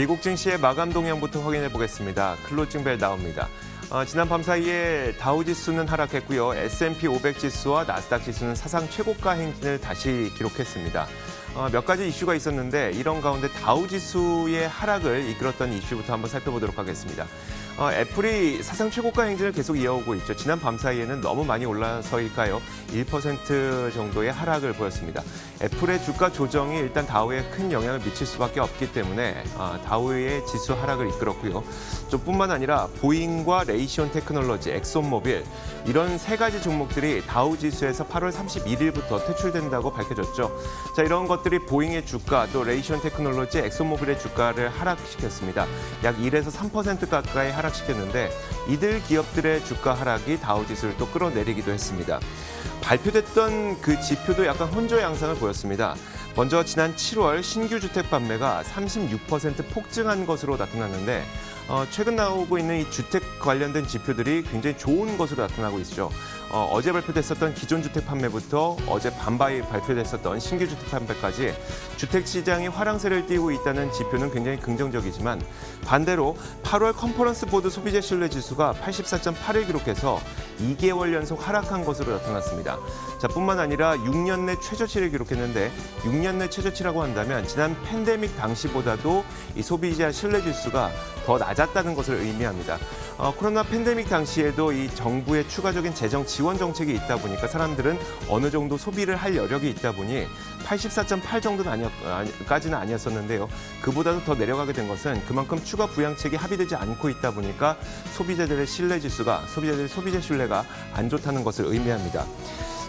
미국 증시의 마감 동향부터 확인해 보겠습니다. 클로징 벨 나옵니다. 어, 지난 밤 사이에 다우 지수는 하락했고요. S&P 500 지수와 나스닥 지수는 사상 최고가 행진을 다시 기록했습니다. 어, 몇 가지 이슈가 있었는데 이런 가운데 다우 지수의 하락을 이끌었던 이슈부터 한번 살펴보도록 하겠습니다. 어, 애플이 사상 최고가 행진을 계속 이어오고 있죠. 지난 밤 사이에는 너무 많이 올라서일까요? 1% 정도의 하락을 보였습니다. 애플의 주가 조정이 일단 다우에 큰 영향을 미칠 수밖에 없기 때문에 아, 다우의 지수 하락을 이끌었고요. 저 뿐만 아니라 보잉과 레이시온 테크놀로지, 엑손모빌 이런 세 가지 종목들이 다우 지수에서 8월 31일부터 퇴출된다고 밝혀졌죠. 자 이런 것 들이 보잉의 주가 또 레이시온 테크놀로지, 엑손모빌의 주가를 하락시켰습니다. 약 1에서 3% 가까이 하락시켰는데 이들 기업들의 주가 하락이 다우 지수를 또 끌어내리기도 했습니다. 발표됐던 그 지표도 약간 혼조 양상을 보였습니다. 먼저 지난 7월 신규 주택 판매가 36% 폭증한 것으로 나타났는데 어, 최근 나오고 있는 이 주택 관련된 지표들이 굉장히 좋은 것으로 나타나고 있죠. 어, 제 발표됐었던 기존 주택 판매부터 어제 밤바이 발표됐었던 신규 주택 판매까지 주택 시장이 화랑세를 띠고 있다는 지표는 굉장히 긍정적이지만 반대로 8월 컨퍼런스 보드 소비자 신뢰 지수가 84.8을 기록해서 2개월 연속 하락한 것으로 나타났습니다. 자, 뿐만 아니라 6년 내 최저치를 기록했는데 6년 내 최저치라고 한다면 지난 팬데믹 당시보다도 이 소비자 신뢰 지수가 더 낮았다는 것을 의미합니다. 어, 코로나 팬데믹 당시에도 이 정부의 추가적인 재정 지원 정책이 있다 보니까 사람들은 어느 정도 소비를 할 여력이 있다 보니 84.8 정도는 아니었, 까지는 아니었었는데요. 그보다도 더 내려가게 된 것은 그만큼 추가 부양책이 합의되지 않고 있다 보니까 소비자들의 신뢰 지수가 소비자들의 소비자 신뢰가 안 좋다는 것을 의미합니다.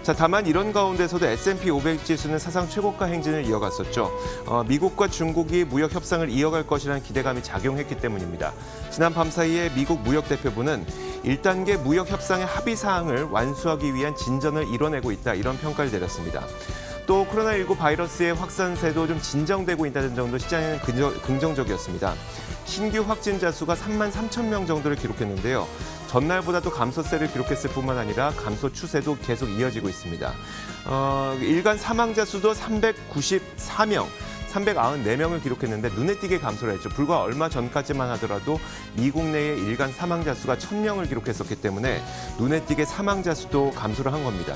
자, 다만 이런 가운데서도 S&P 500 지수는 사상 최고가 행진을 이어갔었죠. 어, 미국과 중국이 무역 협상을 이어갈 것이라는 기대감이 작용했기 때문입니다. 지난 밤 사이에 미국 무역 대표부는 1단계 무역 협상의 합의 사항을 완수하기 위한 진전을 이뤄내고 있다 이런 평가를 내렸습니다. 또 코로나19 바이러스의 확산세도 좀 진정되고 있다는 점도 시장에는 긍정적이었습니다. 신규 확진자 수가 3만 3천 명 정도를 기록했는데요. 전날보다도 감소세를 기록했을 뿐만 아니라 감소 추세도 계속 이어지고 있습니다. 어, 일간 사망자 수도 394명. 394명을 기록했는데 눈에 띄게 감소를 했죠. 불과 얼마 전까지만 하더라도 미국 내의 일간 사망자 수가 1000명을 기록했었기 때문에 눈에 띄게 사망자 수도 감소를 한 겁니다.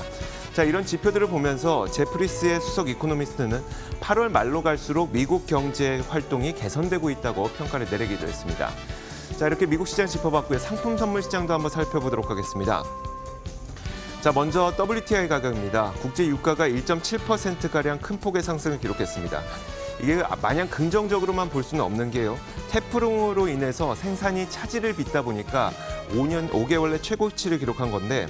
자, 이런 지표들을 보면서 제프리스의 수석 이코노미스트는 8월 말로 갈수록 미국 경제 활동이 개선되고 있다고 평가를 내리기도 했습니다. 자, 이렇게 미국 시장 짚어봤고요. 상품 선물 시장도 한번 살펴보도록 하겠습니다. 자, 먼저 WTI 가격입니다. 국제 유가가 1.7%가량 큰 폭의 상승을 기록했습니다. 이게 마냥 긍정적으로만 볼 수는 없는 게요. 태풍으로 인해서 생산이 차질을 빚다 보니까 5년 5개월 내 최고치를 기록한 건데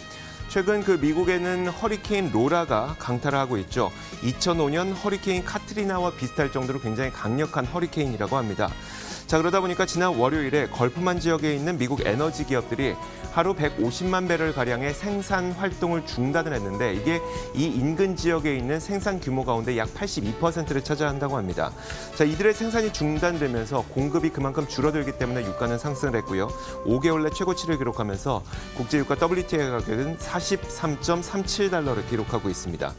최근 그 미국에는 허리케인 로라가 강타를 하고 있죠. 2005년 허리케인 카트리나와 비슷할 정도로 굉장히 강력한 허리케인이라고 합니다. 자 그러다 보니까 지난 월요일에 걸프만 지역에 있는 미국 에너지 기업들이 하루 150만 배럴 가량의 생산 활동을 중단을 했는데 이게 이 인근 지역에 있는 생산 규모 가운데 약 82%를 차지한다고 합니다. 자 이들의 생산이 중단되면서 공급이 그만큼 줄어들기 때문에 유가는 상승을 했고요. 5개월 내 최고치를 기록하면서 국제 유가 WTI 가격은 43.37달러를 기록하고 있습니다.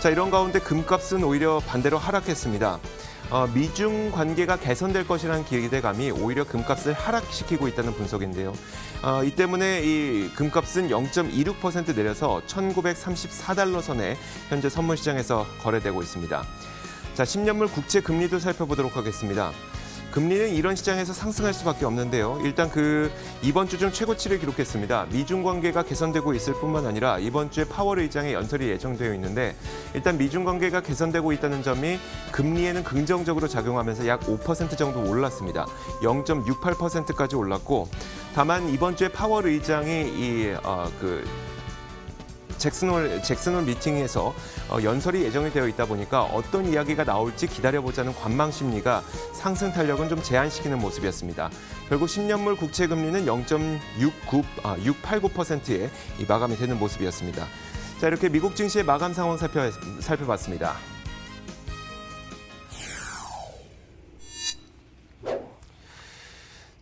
자 이런 가운데 금값은 오히려 반대로 하락했습니다. 어, 미중 관계가 개선될 것이라는 기대감이 오히려 금값을 하락시키고 있다는 분석인데요. 어, 이 때문에 이 금값은 0.26% 내려서 1,934달러 선에 현재 선물 시장에서 거래되고 있습니다. 자, 10년물 국채 금리도 살펴보도록 하겠습니다. 금리는 이런 시장에서 상승할 수밖에 없는데요. 일단 그 이번 주 중 최고치를 기록했습니다. 미중 관계가 개선되고 있을 뿐만 아니라 이번 주에 파월 의장의 연설이 예정되어 있는데 일단 미중 관계가 개선되고 있다는 점이 금리에는 긍정적으로 작용하면서 약 5% 정도 올랐습니다. 0.68%까지 올랐고 다만 이번 주에 파월 의장이 이그 어, 잭슨홀 잭슨홀 미팅에서 어, 연설이 예정이 되어 있다 보니까 어떤 이야기가 나올지 기다려보자는 관망 심리가 상승 탄력은 좀 제한시키는 모습이었습니다. 결국 10년물 국채 금리는 0.69 아, 689%에 이 마감이 되는 모습이었습니다. 자 이렇게 미국 증시의 마감 상황 살펴, 살펴봤습니다.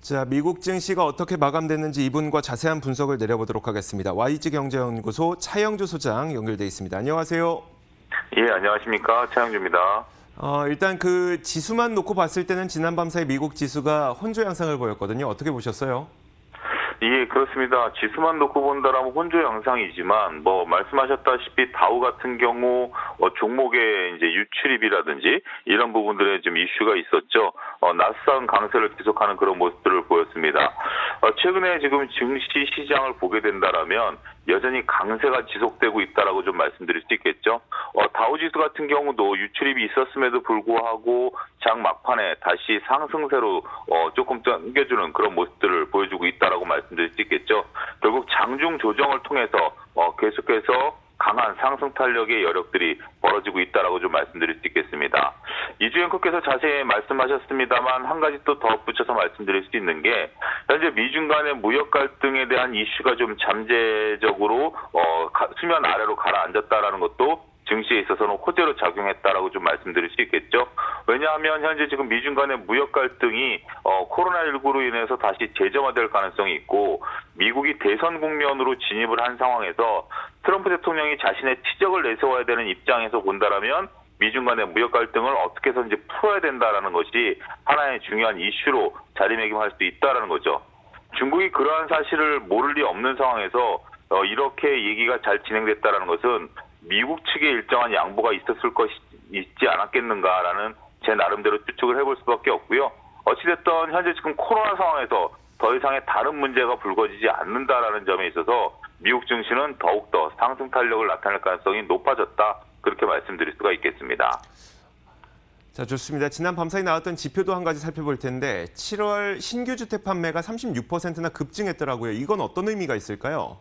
자, 미국 증시가 어떻게 마감됐는지 이분과 자세한 분석을 내려보도록 하겠습니다. YG 경제연구소 차영주 소장 연결돼 있습니다. 안녕하세요. 예, 안녕하십니까. 최영주입니다. 어, 일단 그 지수만 놓고 봤을 때는 지난 밤 사이 미국 지수가 혼조 양상을 보였거든요. 어떻게 보셨어요? 예, 그렇습니다. 지수만 놓고 본다라면 혼조 양상이지만 뭐 말씀하셨다시피 다우 같은 경우 어, 종목의 이제 유출입이라든지 이런 부분들에 좀 이슈가 있었죠. 어, 나스닥 강세를 지속하는 그런 모습들을 보였습니다. 어, 최근에 지금 증시 시장을 보게 된다라면 여전히 강세가 지속되고 있다라고 좀 말씀드릴 수 있겠죠. 어, 다우지수 같은 경우도 유출입이 있었음에도 불구하고 장 막판에 다시 상승세로 어, 조금 당겨주는 그런 모습들을 보여주고 있다라고 말씀드릴 수 있겠죠. 결국 장중 조정을 통해서 어, 계속해서 강한 상승 탄력의 여력들이 벌어지고 있다라고 좀 말씀드릴 수 있겠습니다. 이주연커께서 자세히 말씀하셨습니다만 한 가지 또 덧붙여서 말씀드릴 수 있는 게 현재 미중 간의 무역 갈등에 대한 이슈가 좀 잠재적으로 어, 가- 수면 아래로 가라앉았다라는 것도 증시에 있어서는 호재로 작용했다라고 좀 말씀드릴 수 있겠죠. 왜냐하면 현재 지금 미중 간의 무역 갈등이 어, 코로나19로 인해서 다시 재점화될 가능성이 있고 미국이 대선 국면으로 진입을 한 상황에서 트럼프 대통령이 자신의 치적을 내세워야 되는 입장에서 본다라면 미중 간의 무역 갈등을 어떻게 해서든지 풀어야 된다라는 것이 하나의 중요한 이슈로 자리매김할 수 있다라는 거죠. 중국이 그러한 사실을 모를 리 없는 상황에서 어, 이렇게 얘기가 잘 진행됐다라는 것은 미국 측의 일정한 양보가 있었을 것이 있지 않았겠는가라는 제 나름대로 추측을 해볼 수밖에 없고요. 어찌됐든 현재 지금 코로나 상황에서 더 이상의 다른 문제가 불거지지 않는다라는 점에 있어서 미국 증시는 더욱더 상승 탄력을 나타낼 가능성이 높아졌다. 그렇게 말씀드릴 수가 있겠습니다. 자, 좋습니다. 지난 밤 사이 나왔던 지표도 한 가지 살펴볼 텐데 7월 신규 주택 판매가 36%나 급증했더라고요. 이건 어떤 의미가 있을까요?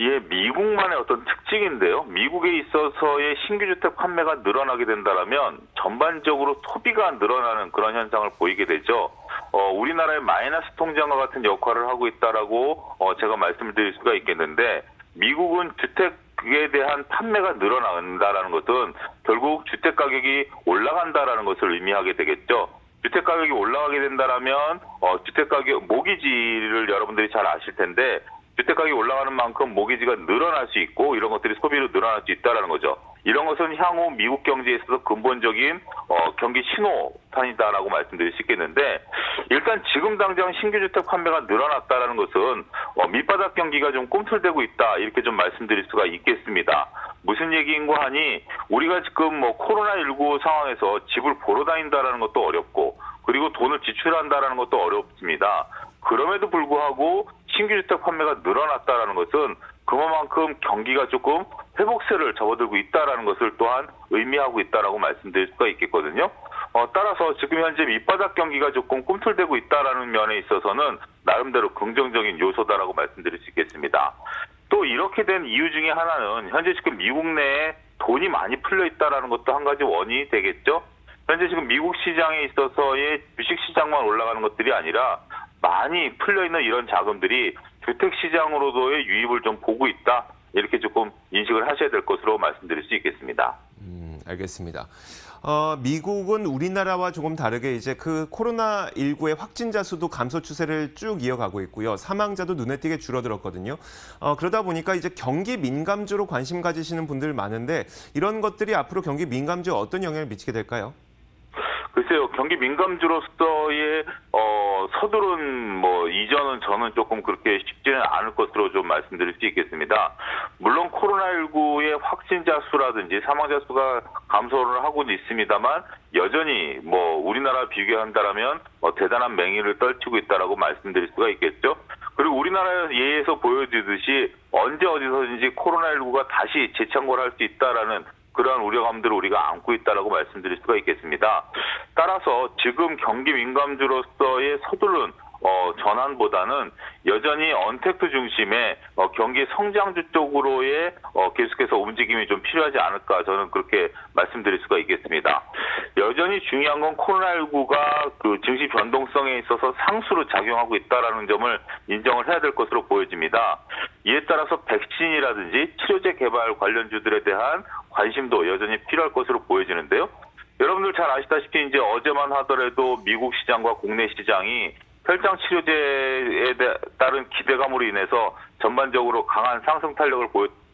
예, 미국만의 어떤 특징인데요. 미국에 있어서의 신규 주택 판매가 늘어나게 된다라면 전반적으로 소비가 늘어나는 그런 현상을 보이게 되죠. 어, 우리나라의 마이너스 통장과 같은 역할을 하고 있다라고 어, 제가 말씀을 드릴 수가 있겠는데 미국은 주택에 대한 판매가 늘어난다라는 것은 결국 주택 가격이 올라간다라는 것을 의미하게 되겠죠. 주택 가격이 올라가게 된다라면 어, 주택 가격 모기지를 여러분들이 잘 아실 텐데 주택 가격이 올라가는 만큼 모기지가 늘어날 수 있고 이런 것들이 소비로 늘어날 수 있다라는 거죠. 이런 것은 향후 미국 경제에 있어서 근본적인 어, 경기 신호탄이다라고 말씀드릴 수 있겠는데 일단 지금 당장 신규 주택 판매가 늘어났다라는 것은 어, 밑바닥 경기가 좀 꿈틀대고 있다 이렇게 좀 말씀드릴 수가 있겠습니다. 무슨 얘기인고 하니 우리가 지금 뭐 코로나19 상황에서 집을 보러 다닌다라는 것도 어렵고 그리고 돈을 지출한다라는 것도 어렵습니다. 그럼에도 불구하고 신규 주택 판매가 늘어났다라는 것은 그만큼 경기가 조금 회복세를 접어들고 있다라는 것을 또한 의미하고 있다라고 말씀드릴 수가 있겠거든요. 어, 따라서 지금 현재 밑바닥 경기가 조금 꿈틀대고 있다라는 면에 있어서는 나름대로 긍정적인 요소다라고 말씀드릴 수 있겠습니다. 또 이렇게 된 이유 중에 하나는 현재 지금 미국 내에 돈이 많이 풀려 있다라는 것도 한 가지 원인이 되겠죠. 현재 지금 미국 시장에 있어서의 주식 시장만 올라가는 것들이 아니라 많이 풀려 있는 이런 자금들이 주택 시장으로도의 유입을 좀 보고 있다. 이렇게 조금 인식을 하셔야 될 것으로 말씀드릴 수 있겠습니다. 음, 알겠습니다. 어, 미국은 우리나라와 조금 다르게 이제 그 코로나19의 확진자 수도 감소 추세를 쭉 이어가고 있고요. 사망자도 눈에 띄게 줄어들었거든요. 어, 그러다 보니까 이제 경기 민감주로 관심 가지시는 분들 많은데 이런 것들이 앞으로 경기 민감주에 어떤 영향을 미치게 될까요? 글쎄요, 경기 민감주로서의 어, 서두른 뭐 이전은 저는 조금 그렇게 쉽지는 않을 것으로 좀 말씀드릴 수 있겠습니다. 물론 코로나19의 확진자 수라든지 사망자 수가 감소를 하고는 있습니다만 여전히 뭐 우리나라 비교한다라면 어, 대단한 맹위를 떨치고 있다라고 말씀드릴 수가 있겠죠. 그리고 우리나라 예에서 보여주듯이 언제 어디서든지 코로나19가 다시 재창궐할 수 있다라는 그러한 우려감들을 우리가 안고 있다라고 말씀드릴 수가 있겠습니다. 따라서 지금 경기 민감주로서의 서두른 어, 전환보다는 여전히 언택트 중심의 어, 경기 성장주 쪽으로의 어, 계속해서 움직임이 좀 필요하지 않을까 저는 그렇게 말씀드릴 수가 있겠습니다. 여전히 중요한 건 코로나19가 그 증시 변동성에 있어서 상수로 작용하고 있다라는 점을 인정을 해야 될 것으로 보여집니다. 이에 따라서 백신이라든지 치료제 개발 관련주들에 대한 관심도 여전히 필요할 것으로 보여지는데요. 여러분들 잘 아시다시피 이제 어제만 하더라도 미국 시장과 국내 시장이 혈장 치료제에 따른 기대감으로 인해서 전반적으로 강한 상승 탄력을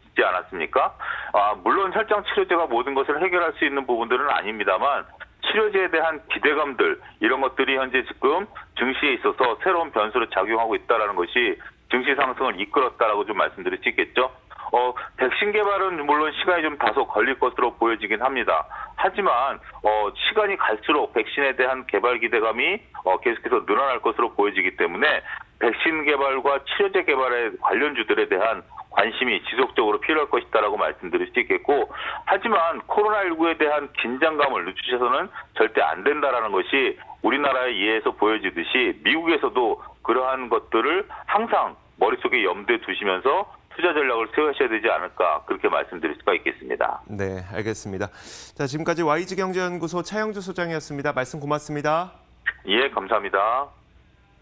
있지 않았습니까? 아, 물론 혈장 치료제가 모든 것을 해결할 수 있는 부분들은 아닙니다만 치료제에 대한 기대감들 이런 것들이 현재 지금 증시에 있어서 새로운 변수로 작용하고 있다라는 것이 증시 상승을 이끌었다라고 좀 말씀드릴 수 있겠죠. 어, 백신 개발은 물론 시간이 좀 다소 걸릴 것으로 보여지긴 합니다. 하지만 어, 시간이 갈수록 백신에 대한 개발 기대감이 어, 계속해서 늘어날 것으로 보여지기 때문에 백신 개발과 치료제 개발의 관련주들에 대한 관심이 지속적으로 필요할 것이다라고 말씀드릴 수 있겠고 하지만 코로나19에 대한 긴장감을 늦추셔서는 절대 안 된다라는 것이 우리나라의 예에서 보여지듯이 미국에서도 그러한 것들을 항상 머릿속에 염두에 두시면서 투자 전략을 세우셔야 되지 않을까 그렇게 말씀드릴 수가 있겠습니다. 네, 알겠습니다. 자, 지금까지 YG경제연구소 차영주 소장이었습니다. 말씀 고맙습니다. 예, 감사합니다.